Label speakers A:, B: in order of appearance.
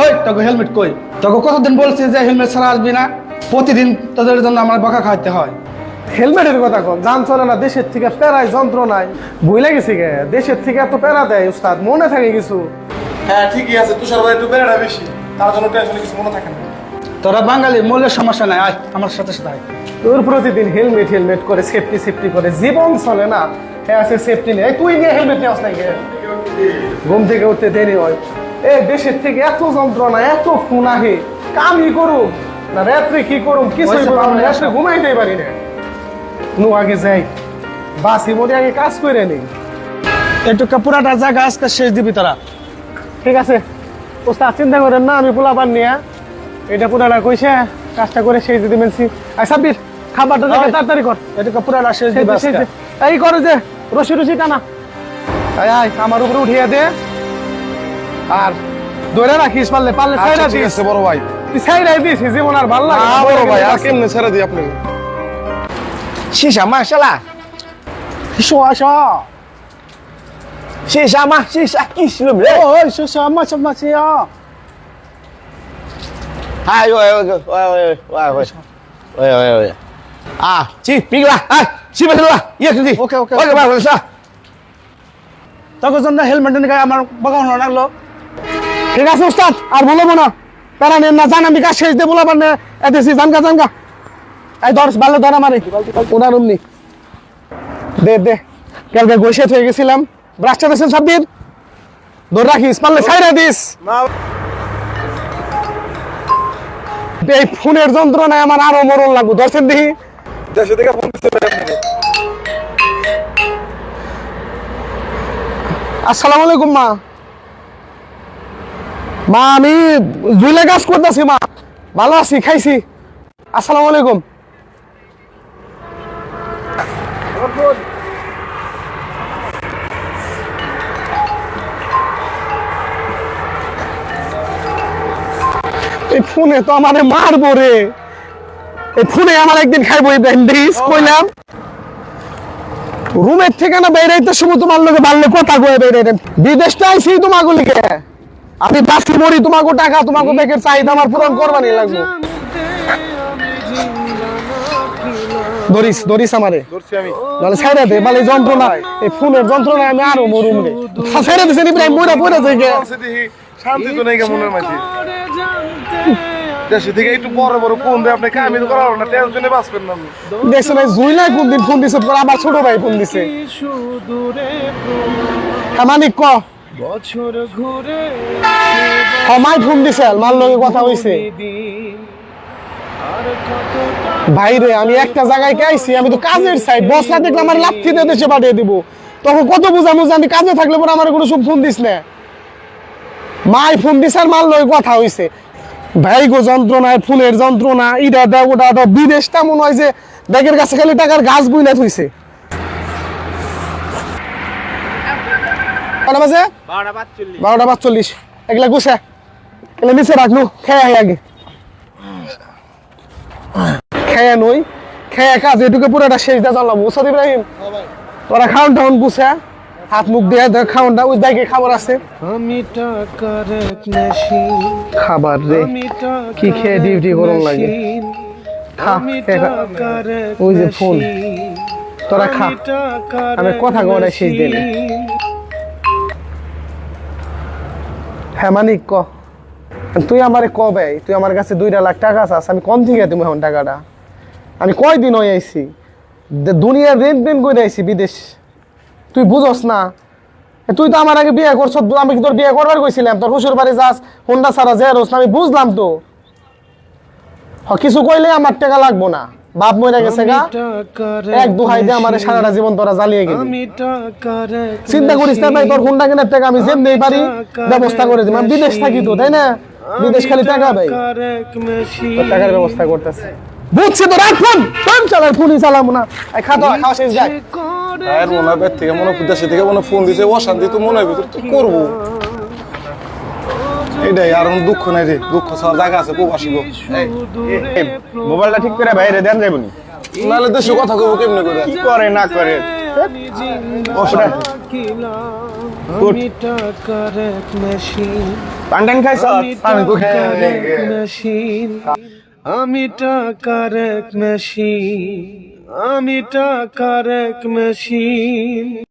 A: ওই তোকে হেলমেট কই? তোকে কতদিন বলছি যে হেলমেট ছাড়া আসবি না? প্রতিদিন তোদের জন্য আমার বকা খাইতে হয়।
B: হেলমেটের কথা কম যান চলে না দেশের থেকে প্যারায় যন্ত্রণায় ভুলে গেছি গে দেশের থেকে এত প্যারা দেয় উস্তাদ মনে থাকে কিছু?
C: হ্যাঁ ঠিকই আছে তুষার ভাই একটু বেড়াটা বেশি তার জন্য টেনশনে কিছু মনে থাকে না।
A: তোরা বাঙালি মূল্যের সমস্যা নাই আয় আমার সাথে সাথে আয়।
B: তোর প্রতিদিন হেলমেট হেলমেট করে সেফটি সেফটি করে জীবন চলে না। হ্যাঁ আছে সেফটি নেই। তুই নিয়ে হেলমেট নিয়ে গে ঘুম থেকে উঠতে দেরি হয়। এ দেশের থেকে এত যন্ত্রণা এত ফোন আহে কামই করুম? না রাত্রে কি করুম? কিছুই করুম না রাত্রে ঘুমাইতেই পারি না। নু আগে যাই বাসি মধ্যে আগে কাজ করে নেই।
A: একটু পুরাটা জায়গা আজকে শেষ দিবি তোরা।
B: ঠিক আছে। ওস্তাদ চিন্তা করেন না আমি পোলা পান নিয়ে। এটা পুরাটা কইছে কাজটা করে সেই যদি মেনছি আই সাব্বির খাবারটা দেখে। তাড়াতাড়ি কর।
A: একটু পুরাটা শেষ দিবি।
B: এই করে যে রশি রশি টানা। আয় আয় আমার উপরে উঠিয়ে দে। আর ধরে রাখিস পারলে পারলে
C: সাইডা
B: দিস
C: বড় ভাই
B: তুই সাইডা দিস জীবন আর ভালো লাগে
C: না বড় ভাই আর কেমনে ছেড়ে দিই আপনি
D: শিশা মাশাআল্লাহ শোয়া শোয়া শিশা মা শিশা কি ছিল রে ও শিশা মা শামা শিয়া হাই
A: ওই
D: ওই ওই ওই ওই ওই ওই ওই আ চি পিগলা আ চি
A: বেলা ইয়ে
D: কি ওকে ওকে ওকে বাবা
A: তোর জন্য হেলমেট নিয়ে আমার বাগান লাগল
B: ঠিক আছে উস্তাদ আর বলব না প্যারা নেন না জান আমি কাজ শেষ দিয়ে বলাবার না এদেশি জানগা জানগা। এই ধর ভালো ধর আমারে ওনার অমনি। দে দে। কালকে গোসে হয়ে গেছিলাম। ব্রাশটা দিয়েছেন সাব্বির? ধর রাখিস পারলে ছাইরা দিস। এই ফোনের যন্ত্রণায় আমার আরও মরণ লাগবো ধরছেন দেখি।
C: দেশে থেকে ফোন
B: আসসালামু আলাইকুম মা। মা, আমি জুইলে কাজ করতেছি, মা। ভালো আছি, খাইছি। আসসালামু আলাইকুম। এই ফোনে তো আমারে মারবো রে। এই ফোনে আমার একদিন খাইবো ইব্রাহিম দেখিস কইলাম। রুমের ঠিকানা বেরাইতে সময় তোমার লোকে বাড়লে কথা কয়ে বেরাইতেন বিদেশটা আইসি তোমাকে লিখে আমি বাসি মরি তোমাকে টাকা তোমাকে ব্যাগের চাহিদা আমার পূরণ করবানি লাগবে। আমারে। নাহলে ছাইরা দে মানে যন্ত্রণা এই ফোনের যন্ত্রণা আমি আরও মরুম রে। ছাইরা দিছেন ইব্রাহিম মইরা পড়ে যাই গে
C: বলছে দেখি শান্তি তো নেই গে মনের মাঝে। দেশে থেকে একটু বড় বড় ফোন দিয়ে আপনি কামি তো করাবো না টেনশনে বাঁচবেন না আপনি।
B: দেখছেন এই জুইলা কোন দিন ফোন দিছে পরে আমার ছোট ভাই ফোন দিছে। হ্যাঁ মানিক ক? হমাই ফোন দিছে লগে কথা হইছে। আমি একটা জায়গায় আমি তো কাজের দেখলে আমার দিয়ে দেশে পাঠিয়ে দিব। তখন কত বুঝা বুঝা আমি কাজে থাকলে পরে আমার কোনো সব ফোন দিস না। মাই ফোন দিছে আর মার কথা হইছে। ভাই গো, যন্ত্রণায় ফোনের যন্ত্রণা ইটা দাও ওটা দাও বিদেশটা মনে হয় যে ব্যাগের কাছে খালি টাকার গাছ বুইনা থইছে। কটা বাজে? বারোটা পাঁচচল্লিশ। এগুলা গুছে। এগুলা নিচে রাখলু খেয়ে আই আগে। খেয়ে নই খেয়ে কাজ এটুকু পুরোটা শেষ দিয়ে জানলাম। মুসাদ ইব্রাহিম তোরা খাওন টাউন গুছে। হাত মুখ দিয়ে দেখ খাওনটা ওই ব্যাগে খাবার আছে?
E: আমি টাকার
B: খাবার রে। কি খেয়ে ডিউটি করুন লাগে? খা ওই যে ফোন তোরা খা।
E: আমি
B: কথা কওয়াটা শেষ দিলে। হ্যাঁ মানিক ক। তুই আমারে কবে তুই আমার কাছে দুইটা লাখ টাকা চাস আমি কম থেকে তুমি এখন টাকাটা? আমি কয়দিন হয়ে আইছি? দে- দুনিয়ার রেন্ট টেন্ট করে আইছি বিদেশ। তুই বুঝস না। তুই তো আমার আগে বিয়ে করছ আমি কি তোর বিয়ে করবার কইছিলাম? তোর শ্বশুর বাড়ি যাস হোন্ডা ছাড়া যে আমি বুঝলাম তো। কিছু কইলে আমার টাকা লাগবো না। বাপ মরে গেছে গা। এক দুহাই দিয়ে আমার সারাটা জীবন তোরা জ্বালিয়ে গেলি। চিন্তা করিস না ভাই তোর। হোন্ডা কেনার টাকা আমি যেমনি পারি ব্যবস্থা করে দিই আমি বিদেশ থাকি তো তাই না? বিদেশ খালি টাকা ভাই।
E: টাকার
B: ব্যবস্থা করতেছে। বুঝছি তো রাখ ফোন। ফোন চালার ফোনই চালাবো না। এই খা তো খাওয়া শেষ যায়
C: আর মনে হয় থেকে মনে হয় দেশে থেকে মনে ফোন দিছে অশান্তি তো মনে হয় ভিতর তো করব। এটাই আর কোনো দুঃখ নাই রে। দুঃখ ছাড়া জায়গা আছে প্রবাসী গো
D: মোবাইলটা ঠিক করে বাইরে দেন যাবনি
C: নাহলে দেশে কথা কইবো কেমনে করে
D: কি করে না করে?
E: কিলাম আমি টাকার এক মেশিন আমি টাকার এক মেশিন আমি টাকার এক মেশিন